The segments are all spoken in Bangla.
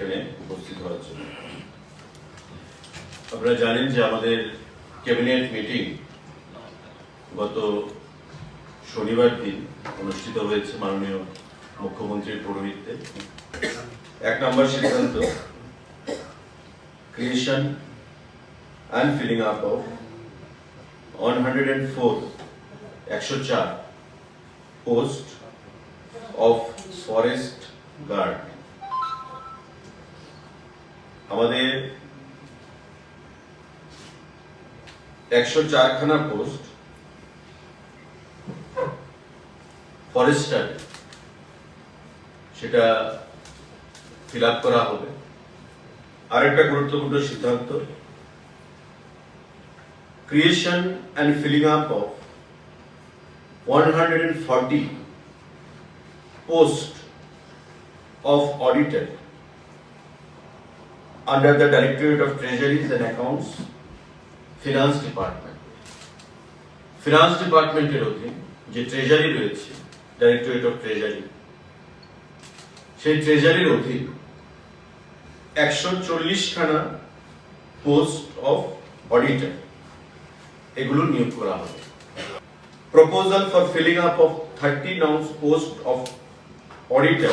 এখানে উপস্থিত হওয়ার জন্য। আপনারা জানেন যে আমাদের ক্যাবিনেট মিটিং গত শনিবার দিন অনুষ্ঠিত হয়েছে মাননীয় মুখ্যমন্ত্রীর পৌরোহিত্যে এক নম্বর সিদ্ধান্ত creation and filling up of one hundred and four একশো চার পোস্ট অফ ফরেস্ট গার্ড আমাদের একশো চারখানা পোস্ট ফরেস্টার সেটা ফিল করা হবে। আরেকটা গুরুত্বপূর্ণ সিদ্ধান্ত creation and filling up of one hundred post of auditor under the Directorate of Treasuries and Accounts, Finance Department. Finance ডিপার্টমেন্টের অধীন যে ট্রেজারি রয়েছে ডাইরেক্টরেট অফ ট্রেজারি সেই ট্রেজারির অধীন একশো চল্লিশ খানা পোস্ট অফ অডিটর এগুলো নিয়োগ করা হবে proposal for filling up of thirty nouns post of auditor,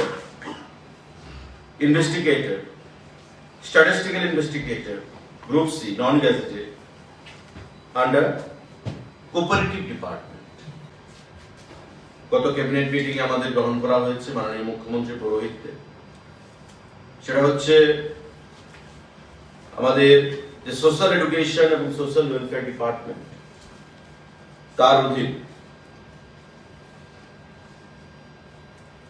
investigator, statistical investigator, group C, non-gazetted, under cooperative department. গত ক্যাবিনেট মিটিং এ আমাদের গ্রহণ করা হয়েছে মাননীয় মুখ্যমন্ত্রী পৌরোহিত্যে সেটা হচ্ছে আমাদের যে সোশ্যাল এডুকেশন এবং সোশ্যাল ওয়েলফেয়ার ডিপার্টমেন্ট তার অধীন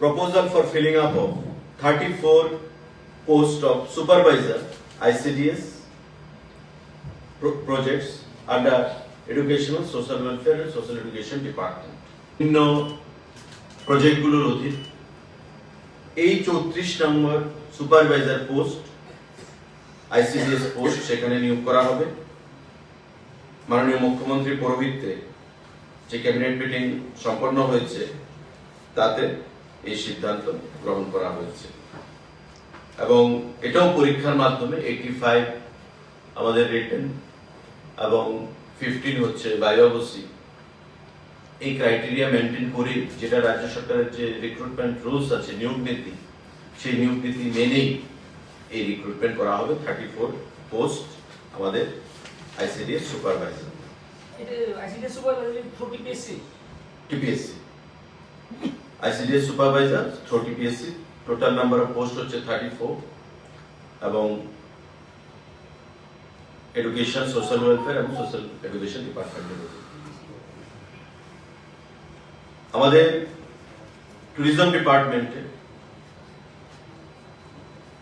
proposal for filling up of 34 post of supervisor ICDS pro- projects under educational social welfare and social education department. বিভিন্ন প্রজেক্টগুলোর অধীন। এই চৌত্রিশ নম্বর সুপারভাইজার পোস্ট আইসিডিএস পোস্ট সেখানে নিয়োগ করা হবে। মাননীয় মুখ্যমন্ত্রীর পৌরোহিত্যে যে ক্যাবিনেট মিটিং সম্পন্ন হয়েছে তাতে এই সিদ্ধান্ত গ্রহণ করা হয়েছে। এবং এটাও পরীক্ষার মাধ্যমে এইটি ফাইভ আমাদের রিটেন এবং ফিফটিন হচ্ছে বায়োবসি এই ক্রাইটেরিয়া মেনটেন করে যেটা রাজ্য সরকারের যে রিক্রুটমেন্ট রুলস আছে নিয়োগ নীতি সেই নিয়োগ নীতি মেনেই এই রিক্রুটমেন্ট করা হবে থার্টি ফোর পোস্ট আমাদের ICDS supervisor TPSC ICDS supervisor through TPSC total number of post হচ্ছে থার্টি ফোর এবং এডুকেশন সোশ্যাল ওয়েলফেয়ার এবং সোশ্যাল এডুকেশন ডিপার্টমেন্টের আমাদের ট্যুরিজম ডিপার্টমেন্টে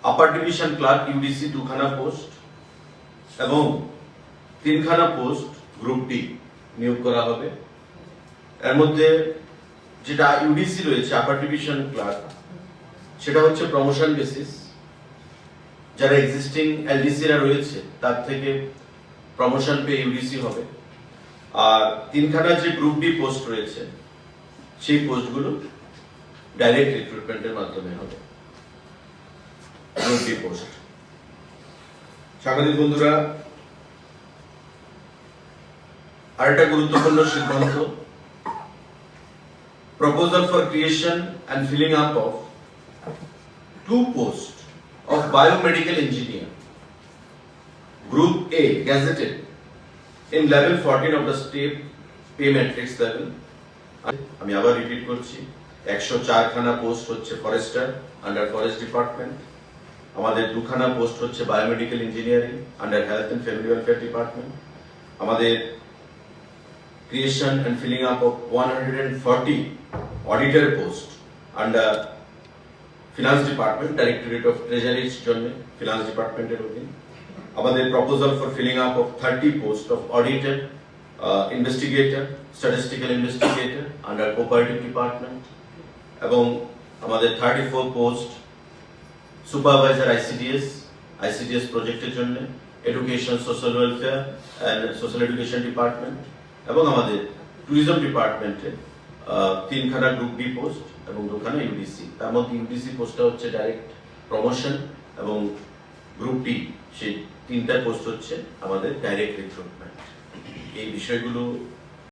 আপার ডিভিশন ক্লার্ক ইউডিসি দুখানা পোস্ট এবং তিনখানা পোস্ট গ্রুপ ডি নিয়োগ করা হবে। এর মধ্যে যেটা ইউডিসি রয়েছে আপার ডিভিশন ক্লার্ক সেটা হচ্ছে প্রমোশন বেসিস যারা এক্সিস্টিং এলডিসিরা রয়েছে, তার থেকে প্রমোশন পেয়ে ইউডিসি হবে। আর তিনখানা যে গ্রুপ ডি পোস্ট রয়েছে, সেই পোস্টগুলো ডাইরেক্ট রিক্রুটমেন্টের মাধ্যমে হবে। গ্রুপ ডি পোস্ট সাংবাদিক বন্ধুরা, আরেকটা গুরুত্বপূর্ণ সিদ্ধান্ত। Proposal for creation and filling up of two posts of biomedical engineer, Group A, gazetted in level 14 of the state pay matrix level. আমি আবার রিপিট করছি একশো চারখানা পোস্ট হচ্ছে ফরেস্টার আন্ডার ফরেস্ট ডিপার্টমেন্ট আমাদের দুখানা পোস্ট হচ্ছে biomedical engineering under health and family welfare department আমাদের creation and filling up of 140 auditor posts under finance department directorate of treasury জন্য finance department এর অধীন আমাদের proposal for filling up of 30 posts of auditor uh, investigator statistical investigator under cooperative department এবং আমাদের 34 post supervisor ICDS ICDS প্রজেক্টের জন্য education social welfare and social education department এবং আমাদের ট্যুরিজম ডিপার্টমেন্টে তিনখানা গ্রুপ বি পোস্ট এবং দুখানা ইউডিসি তার মধ্যে ইউডিসি পোস্টটা হচ্ছে ডাইরেক্ট প্রমোশন এবং গ্রুপ ডি সেই তিনটা পোস্ট হচ্ছে আমাদের ডাইরেক্ট রিক্রুটমেন্ট এই বিষয়গুলো